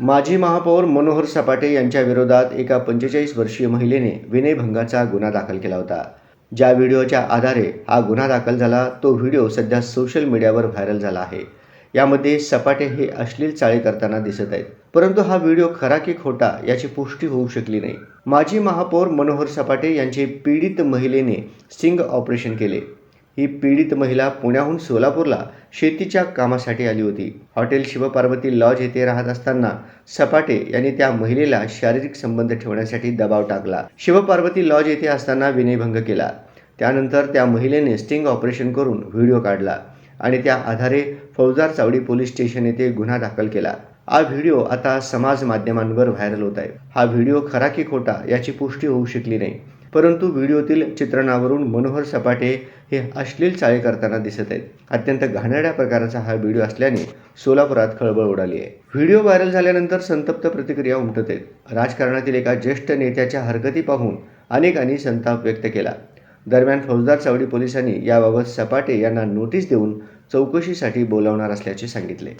माजी महापौर मनोहर सपाटे यांच्या विरोधात एका पंचेचाळीस वर्षीय महिलेने विनयभंगाचा गुन्हा दाखल केला होता. ज्या व्हिडिओच्या आधारे हा गुन्हा दाखल झाला तो व्हिडिओ सध्या सोशल मीडियावर व्हायरल झाला आहे. यामध्ये सपाटे हे अश्लील चाळे करताना दिसत आहेत. परंतु हा व्हिडिओ खरा की खोटा याची पुष्टी होऊ शकली नाही. माजी महापौर मनोहर सपाटे यांचे पीडित महिलेने स्टिंग ऑपरेशन केले. ही पीडित महिला पुण्याहून सोलापूरला शेतीच्या कामासाठी आली होती. हॉटेल शिवपार्वती लॉज येथे राहत असताना सपाटे यांनी त्या महिलेला शारीरिक संबंध ठेवण्यासाठी दबाव टाकला. शिवपार्वती लॉज येथे असताना विनयभंग केला. त्यानंतर त्या महिलेने स्टिंग ऑपरेशन करून व्हिडिओ काढला आणि त्या आधारे फौजदार चावडी पोलीस स्टेशन येथे गुन्हा दाखल केला. हा व्हिडिओ आता समाज माध्यमांवर व्हायरल होत आहे. हा व्हिडिओ खरा की खोटा याची पुष्टी होऊ शकली नाही. परंतु व्हिडिओतील चित्रणावरून मनोहर सपाटे हे अश्लील चाळे करताना दिसत आहेत. अत्यंत घाणेरड्या प्रकाराचा हा व्हिडिओ असल्याने सोलापुरात खळबळ उडाली आहे. व्हिडिओ व्हायरल झाल्यानंतर संतप्त प्रतिक्रिया उमटत आहेत. राजकारणातील एका ज्येष्ठ नेत्याच्या हरकती पाहून अनेकांनी संताप व्यक्त केला. दरम्यान फौजदार चावडी पोलिसांनी याबाबत सपाटे यांना नोटीस देऊन चौकशीसाठी बोलावणार असल्याचे सांगितले.